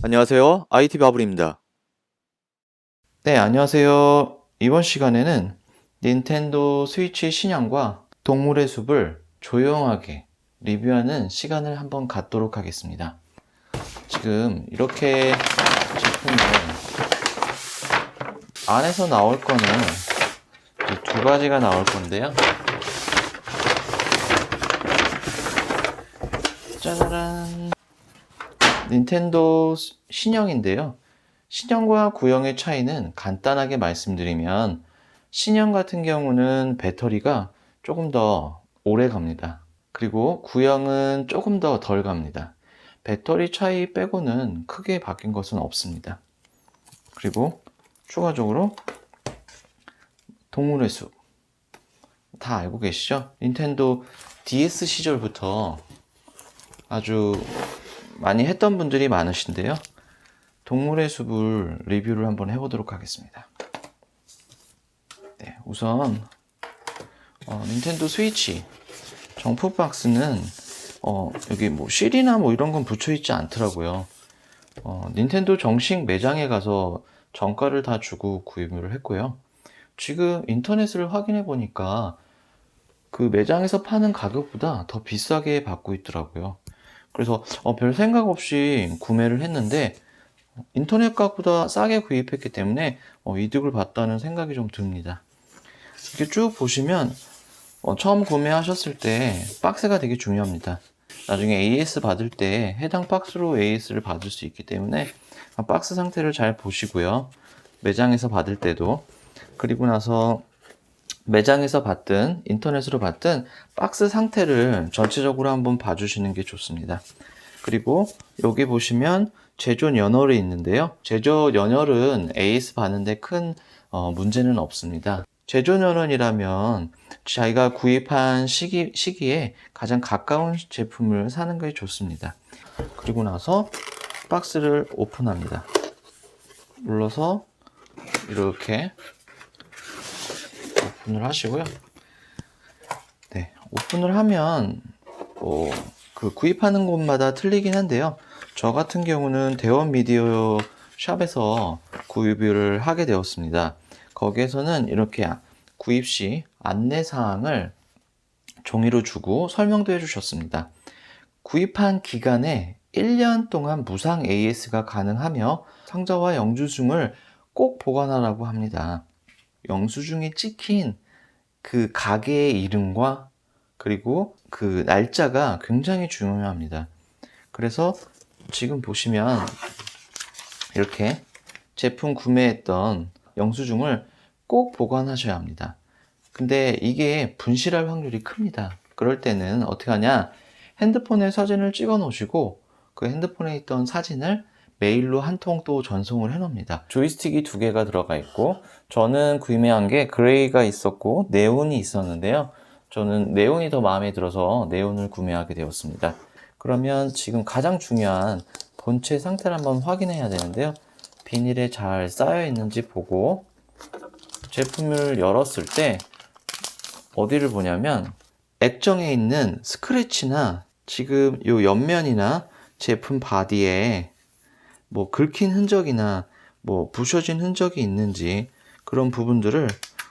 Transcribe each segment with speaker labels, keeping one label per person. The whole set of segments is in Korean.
Speaker 1: 안녕하세요. IT 바블입니다.
Speaker 2: 네, 안녕하세요. 이번 시간에는 닌텐도 스위치 신형과 동물의 숲을 조용하게 리뷰하는 시간을 한번 갖도록 하겠습니다. 지금 이렇게 제품을 안에서 나올 거는 이두 가지가 나올 건데요. 짜라란. 닌텐도 신형인데요. 신형과 구형의 차이는 간단하게 말씀드리면 신형 같은 경우는 배터리가 조금 더 오래 갑니다. 그리고 구형은 조금 더 덜 갑니다. 배터리 차이 빼고는 크게 바뀐 것은 없습니다. 그리고 추가적으로 동물의 숲. 다 알고 계시죠? 닌텐도 DS 시절부터 아주 많이 했던 분들이 많으신데요. 동물의 숲을 리뷰를 한번 해보도록 하겠습니다. 네, 우선 어, 닌텐도 스위치 정품 박스는 어, 여기 뭐 CD나 뭐 이런 건 붙여 있지 않더라고요. 어, 닌텐도 정식 매장에 가서 정가를 다 주고 구입을 했고요. 지금 인터넷을 확인해 보니까 그 매장에서 파는 가격보다 더 비싸게 받고 있더라고요. 그래서 어, 별 생각 없이 구매를 했는데 인터넷 값보다 싸게 구입했기 때문에 어, 이득을 봤다는 생각이 좀 듭니다. 이렇게 쭉 보시면 어, 처음 구매하셨을 때 박스가 되게 중요합니다. 나중에 AS 받을 때 해당 박스로 AS를 받을 수 있기 때문에 아, 박스 상태를 잘 보시고요. 매장에서 받을 때도 그리고 나서 매장에서 받든 인터넷으로 받든 박스 상태를 전체적으로 한번 봐주시는 게 좋습니다. 그리고 여기 보시면 제조 연월이 있는데요. 제조 연월은 AS 받는데 큰 어, 문제는 없습니다. 제조 연월이라면 자기가 구입한 시기, 시기에 가장 가까운 제품을 사는 게 좋습니다. 그리고 나서 박스를 오픈합니다. 눌러서 이렇게 오픈을 하시고요. 네, 오픈을 하면 뭐 그 구입하는 곳마다 틀리긴 한데요. 저 같은 경우는 대원 미디어 샵에서 구입을 하게 되었습니다. 거기에서는 이렇게 구입 시 안내 사항을 종이로 주고 설명도 해주셨습니다. 구입한 기간에 1년 동안 무상 AS가 가능하며 상자와 영수증을 꼭 보관하라고 합니다. 영수증에 찍힌 그 가게의 이름과 그리고 그 날짜가 굉장히 중요합니다. 그래서 지금 보시면 이렇게 제품 구매했던 영수증을 꼭 보관하셔야 합니다. 근데 이게 분실할 확률이 큽니다. 그럴 때는 어떻게 하냐? 핸드폰에 사진을 찍어 놓으시고 그 핸드폰에 있던 사진을 메일로 한 통 또 전송을 해 놓습니다. 조이스틱이 두 개가 들어가 있고 저는 구매한 게 그레이가 있었고 네온이 있었는데요. 저는 네온이 더 마음에 들어서 네온을 구매하게 되었습니다. 그러면 지금 가장 중요한 본체 상태를 한번 확인해야 되는데요. 비닐에 잘 쌓여 있는지 보고 제품을 열었을 때 어디를 보냐면 액정에 있는 스크래치나 지금 요 옆면이나 제품 바디에 뭐 긁힌 흔적이나 뭐 부셔진 흔적이 있는지 그런 부분들을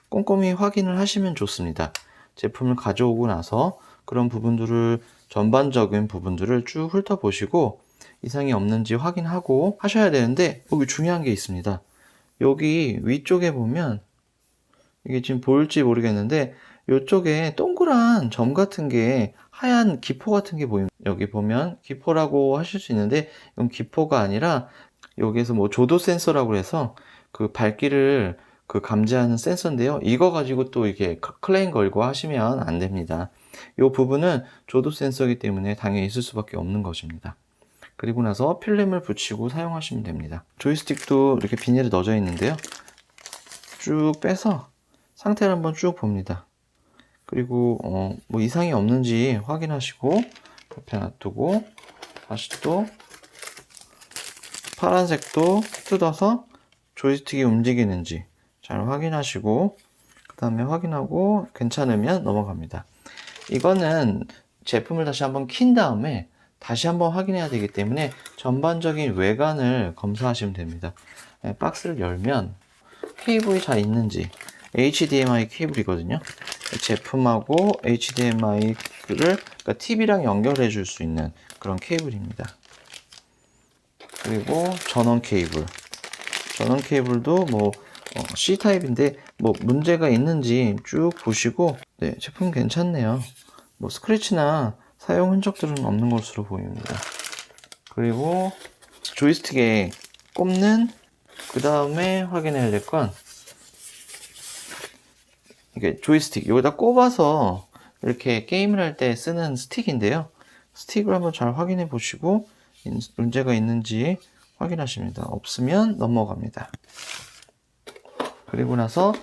Speaker 2: 꼼꼼히 확인을 하시면 좋습니다. 제품을 가져오고 나서 그런 부분들을 전반적인 부분들을 쭉 훑어보시고 이상이 없는지 확인하고 하셔야 되는데 여기 중요한 게 있습니다. 여기 위쪽에 보면 이게 지금 보일지 모르겠는데 이쪽에 동그란 점 같은 게 하얀 기포 같은 게 보입니다. 여기 보면 기포라고 하실 수 있는데 이건 기포가 아니라 여기에서 뭐 조도 센서라고 해서 그 밝기를 그 감지하는 센서인데요. 이거 가지고 또 이게 클레임 걸고 하시면 안 됩니다. 이 부분은 조도 센서이기 때문에 당연히 있을 수밖에 없는 것입니다. 그리고 나서 필름을 붙이고 사용하시면 됩니다. 조이스틱도 이렇게 비닐에 넣어져 있는데요. 쭉 빼서 상태를 한번 쭉 봅니다. 그리고 어, 뭐 이상이 없는지 확인하시고 옆에 놔두고 다시 또 파란색도 뜯어서 조이스틱이 움직이는지 잘 확인하시고 그 다음에 확인하고 괜찮으면 넘어갑니다. 이거는 제품을 다시 한번 킨 다음에 다시 한번 확인해야 되기 때문에 전반적인 외관을 검사하시면 됩니다. 네, 박스를 열면 케이블이 잘 있는지 HDMI 케이블이거든요. 제품하고 HDMI 를 그러니까 TV랑 연결해 줄 수 있는 그런 케이블입니다. 그리고 전원 케이블. 전원 케이블도 뭐 어, C 타입인데 뭐 문제가 있는지 쭉 보시고 네, 제품 괜찮네요. 뭐 스크래치나 사용 흔적들은 없는 것으로 보입니다. 그리고 조이스틱에 꼽는 그 다음에 확인해야 될 건 이게 조이스틱 여기다 꼽아서 이렇게 게임을 할 때 쓰는 스틱인데요. 스틱을 한번 잘 확인해 보시고 인- 문제가 있는지 확인하십니다. 없으면 넘어갑니다. 그리고 나서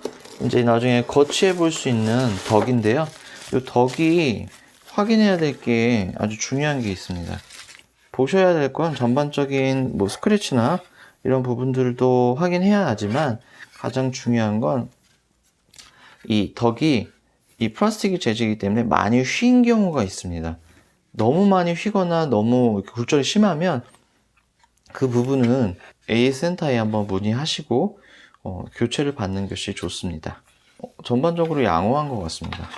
Speaker 2: 이제 나중에 거치해 볼 수 있는 덕인데요. 이 덕이 확인해야 될 게 아주 중요한 게 있습니다. 보셔야 될 건 전반적인 뭐 스크래치나 이런 부분들도 확인해야 하지만 가장 중요한 건 이 덕이 이 플라스틱 재질이기 때문에 많이 휜 경우가 있습니다. 너무 많이 휘거나 너무 굴절이 심하면 그 부분은 A 센터에 한번 문의하시고 어, 교체를 받는 것이 좋습니다. 어, 전반적으로 양호한 것 같습니다.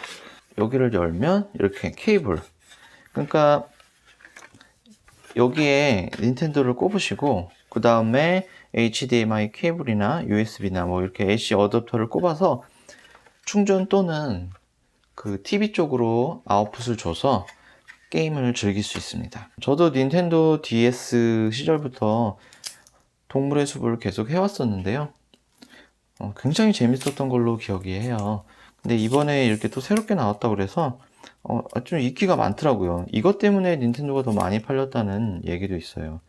Speaker 2: 여기를 열면 이렇게 케이블. 그러니까 여기에 닌텐도를 꼽으시고 그 다음에 HDMI 케이블이나 USB나 뭐 이렇게 AC 어댑터를 꼽아서 충전 또는 그 TV 쪽으로 아웃풋을 줘서 게임을 즐길 수 있습니다. 저도 닌텐도 DS 시절부터 동물의 숲을 계속 해왔었는데요. 어, 굉장히 재밌었던 걸로 기억이 해요. 근데 이번에 이렇게 또 새롭게 나왔다고 그래서 어, 좀 인기가 많더라고요. 이것 때문에 닌텐도가 더 많이 팔렸다는 얘기도 있어요.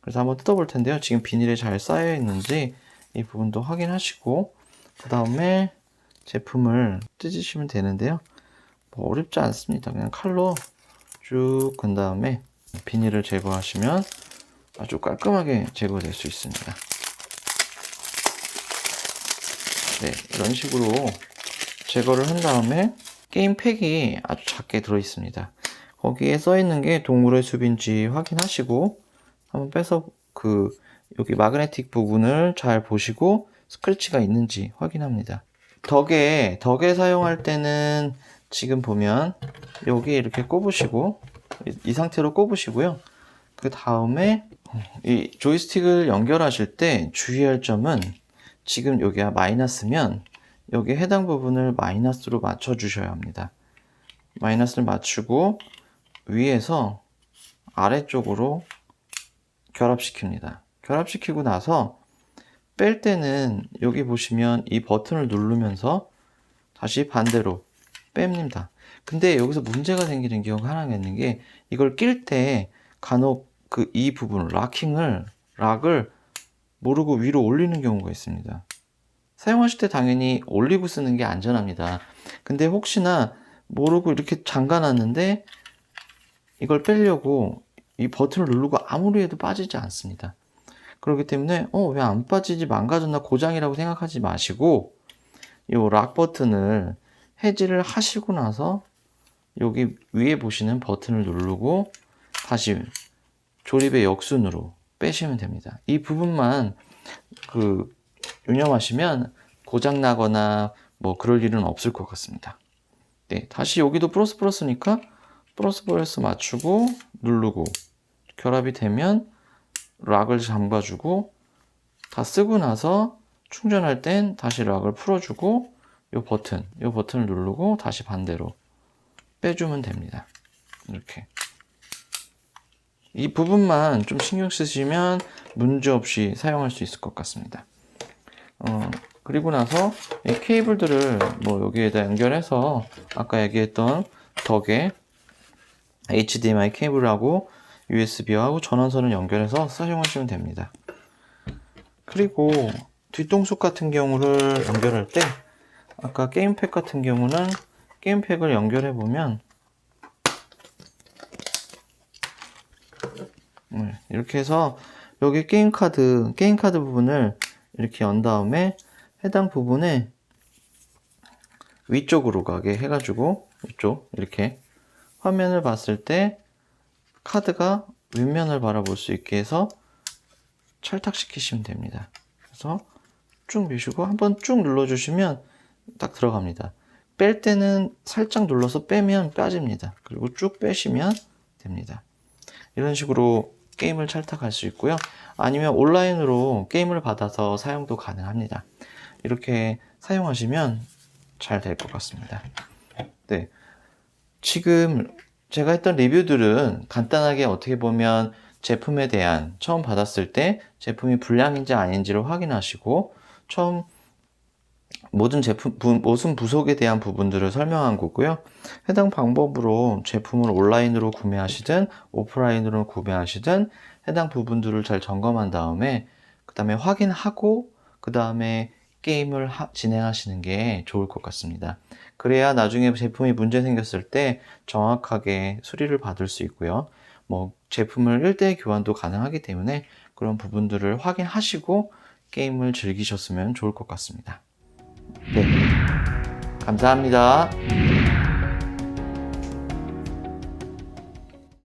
Speaker 2: 그래서 한번 뜯어볼 텐데요. 지금 비닐에 잘 쌓여 있는지 이 부분도 확인하시고 그 다음에 제품을 뜯으시면 되는데요. 뭐 어렵지 않습니다. 그냥 칼로 쭉 근 다음에 비닐을 제거하시면 아주 깔끔하게 제거될 수 있습니다. 네, 이런 식으로 제거를 한 다음에 게임 팩이 아주 작게 들어 있습니다. 거기에 써 있는 게 동물의 숲인지 확인하시고 한번 빼서 그 여기 마그네틱 부분을 잘 보시고 스크래치가 있는지 확인합니다. 덕에 덕에 사용할 때는 지금 보면 여기 이렇게 꼽으시고 이, 이 상태로 꼽으시고요. 그 다음에 이 조이스틱을 연결하실 때 주의할 점은 지금 여기가 마이너스면 여기 해당 부분을 마이너스로 맞춰 주셔야 합니다. 마이너스를 맞추고 위에서 아래쪽으로 결합시킵니다. 결합시키고 나서 뺄 때는 여기 보시면 이 버튼을 누르면서 다시 반대로 뺍니다. 근데 여기서 문제가 생기는 경우가 하나가 있는 게 이걸 낄 때 간혹 그 이 부분 락킹을 락을 모르고 위로 올리는 경우가 있습니다. 사용하실 때 당연히 올리고 쓰는 게 안전합니다. 근데 혹시나 모르고 이렇게 잠가 놨는데 이걸 빼려고 이 버튼을 누르고 아무리 해도 빠지지 않습니다. 그렇기 때문에 어 왜 안 빠지지 망가졌나 고장이라고 생각하지 마시고 이 락 버튼을 해지를 하시고 나서 여기 위에 보시는 버튼을 누르고 다시 조립의 역순으로 빼시면 됩니다. 이 부분만 그 유념하시면 고장 나거나 뭐 그럴 일은 없을 것 같습니다. 네, 다시 여기도 플러스 플러스니까 플러스 플러스 맞추고 누르고 결합이 되면 락을 잠가주고 다 쓰고 나서 충전할 땐 다시 락을 풀어주고 이 버튼, 이 버튼을 누르고 다시 반대로 빼주면 됩니다. 이렇게. 이 부분만 좀 신경 쓰시면 문제 없이 사용할 수 있을 것 같습니다. 어, 그리고 나서 이 케이블들을 뭐 여기에다 연결해서 아까 얘기했던 덕에 HDMI 케이블하고 USB하고 전원선을 연결해서 사용하시면 됩니다. 그리고 뒤통수 같은 경우를 연결할 때 아까 게임팩 같은 경우는 게임팩을 연결해 보면 네, 이렇게 해서 여기 게임 카드 게임 카드 부분을 이렇게 연 다음에 해당 부분에 위쪽으로 가게 해가지고 이쪽 이렇게 화면을 봤을 때 카드가 윗면을 바라볼 수 있게 해서 찰탁시키시면 됩니다. 그래서 쭉 미시고 한번 쭉 눌러주시면 딱 들어갑니다. 뺄 때는 살짝 눌러서 빼면 빠집니다. 그리고 쭉 빼시면 됩니다. 이런 식으로 게임을 찰탁할 수 있고요. 아니면 온라인으로 게임을 받아서 사용도 가능합니다. 이렇게 사용하시면 잘 될 것 같습니다. 네. 지금 제가 했던 리뷰들은 간단하게 어떻게 보면 제품에 대한 처음 받았을 때 제품이 불량인지 아닌지를 확인하시고 처음 모든 제품, 부- 모든 부속에 대한 부분들을 설명한 거고요. 해당 방법으로 제품을 온라인으로 구매하시든 오프라인으로 구매하시든 해당 부분들을 잘 점검한 다음에 그 다음에 확인하고 그 다음에 게임을 하- 진행하시는 게 좋을 것 같습니다. 그래야 나중에 제품이 문제 생겼을 때 정확하게 수리를 받을 수 있고요. 뭐 제품을 1대1 교환도 가능하기 때문에 그런 부분들을 확인하시고 게임을 즐기셨으면 좋을 것 같습니다. 네. 감사합니다.